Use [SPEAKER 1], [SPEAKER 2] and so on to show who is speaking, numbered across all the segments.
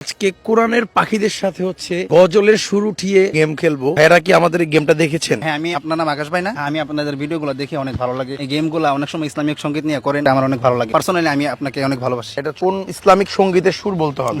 [SPEAKER 1] আজকে কোরআনের পাখিদের সাথে হচ্ছে গজলের সুর উঠিয়ে গেম খেলব। এরা কি আমাদের এই গেমটা দেখেছেন?
[SPEAKER 2] হ্যাঁ আমি আপনার নাম আকাশ ভাই না। আমি আপনাদের ভিডিও গুলো দেখে অনেক ভালো লাগে। এই গেম গেমগুলো অনেক সময় ইসলামিক সংগীত নিয়ে করেন আমার অনেক ভালো লাগে। পার্সোনালি আমি আপনাকে অনেক ভালোবাসি।
[SPEAKER 1] এটা কোন ইসলামিক সঙ্গীতের সুর বলতে হবে?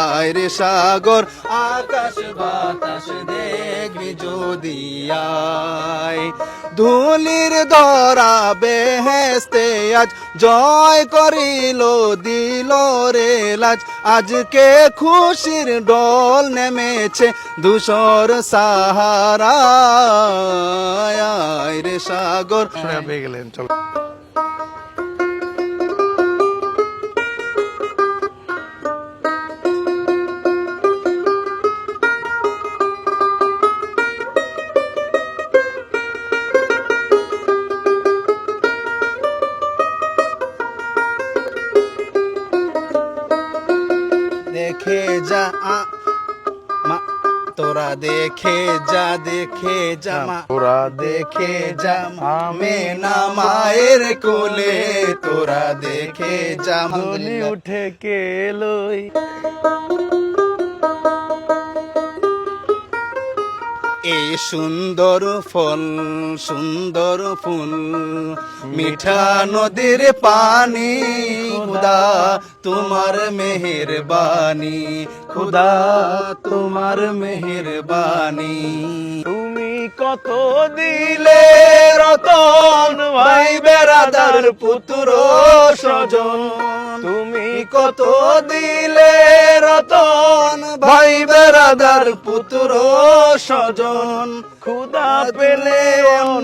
[SPEAKER 2] সাগর, আকাশ বাতাস দেখবি যদি আয়। ধুলির ধরা বেহেস্তে আজ জয় করিল, দিল রে লাজ। আজকে খুশির ডল নেমেছে ধূসর সাহারা রে সাগর।
[SPEAKER 1] পেয়ে গেলেন, চলো।
[SPEAKER 2] দেখে যা আ- মা- তোরা দেখে যা দেখে যা মা-
[SPEAKER 1] তোরা
[SPEAKER 2] দেখে যা মে না মায়ের কোলে। তোরা দেখে যা
[SPEAKER 1] ধনি উঠে কেলই
[SPEAKER 2] এই সুন্দর ফল সুন্দর ফুল মিঠা নদীর পানি। খুদা, তোমার মেহেরবানি। খুদা, তোমার মেহেরবানি।
[SPEAKER 1] তুমি কত
[SPEAKER 2] দিলে রতন, ভাই বেড়াদার পুত্র স্বজন।
[SPEAKER 1] তুমি
[SPEAKER 2] কত দিলে রতন, ভাই বেড়াদার পুত্র স্বজন।
[SPEAKER 1] খুদা
[SPEAKER 2] পেলে অন্য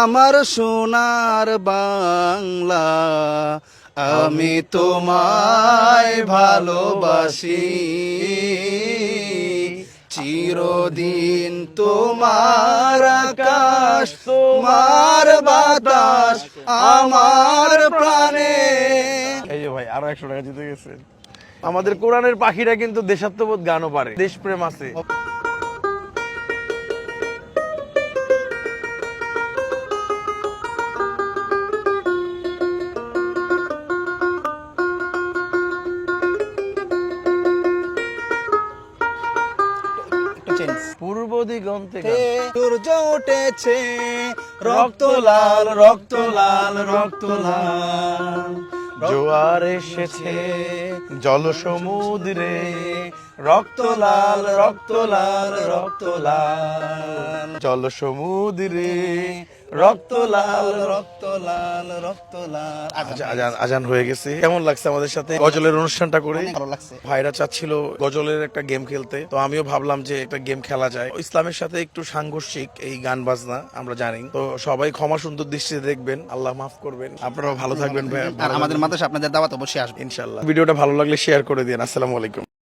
[SPEAKER 2] আমার সোনার বাংলা, আমি তোমায় ভালোবাসি। চিরদিন তোমার আকাশ, তোমার বাতাস আমার প্রাণে।
[SPEAKER 1] এই যে ভাই, আরও একশো টাকা জিতে গেছে। আমাদের কোরআনের পাখিরা কিন্তু দেশাত্মবোধ গানও পারে, দেশপ্রেম আছে। পূর্ব দিগন্তে গান।
[SPEAKER 2] সূর্য উঠেছে রক্ত লাল রক্ত লাল রক্ত লাল।
[SPEAKER 1] জোয়ার এসেছে জল সমুদ্রে। রক্ত লাল রক্ত লাল। রক্ত লাল। জল সমুদ্রে রক্ত লাল
[SPEAKER 2] রক্ত লাল রক্ত লাল।
[SPEAKER 1] আচ্ছা, আজান আজান হয়ে গেছে। কেমন লাগছে আমাদের সাথে গজলের অনুষ্ঠানটা করে?
[SPEAKER 2] ভালো লাগছে।
[SPEAKER 1] ভাইরা চাচ্ছিল গজলের একটা গেম খেলতে। তো আমিও ভাবলাম যে একটা গেম খেলা যায়। ইসলামের সাথে একটু সাংঘর্ষিক এই গান বাজনা আমরা জানি। তো সবাই ক্ষমা সুন্দর দৃষ্টিতে দেখবেন। আল্লাহ মাফ করবেন। আপনারাও ভালো থাকবেন ভাই
[SPEAKER 2] আর আমাদের মাদ্রাসা আপনাদের দাওয়াত অবশ্যই আসবে।
[SPEAKER 1] ইনশাল্লাহ ভিডিওটা ভালো লাগলে শেয়ার করে দিন। আসসালামু আলাইকুম।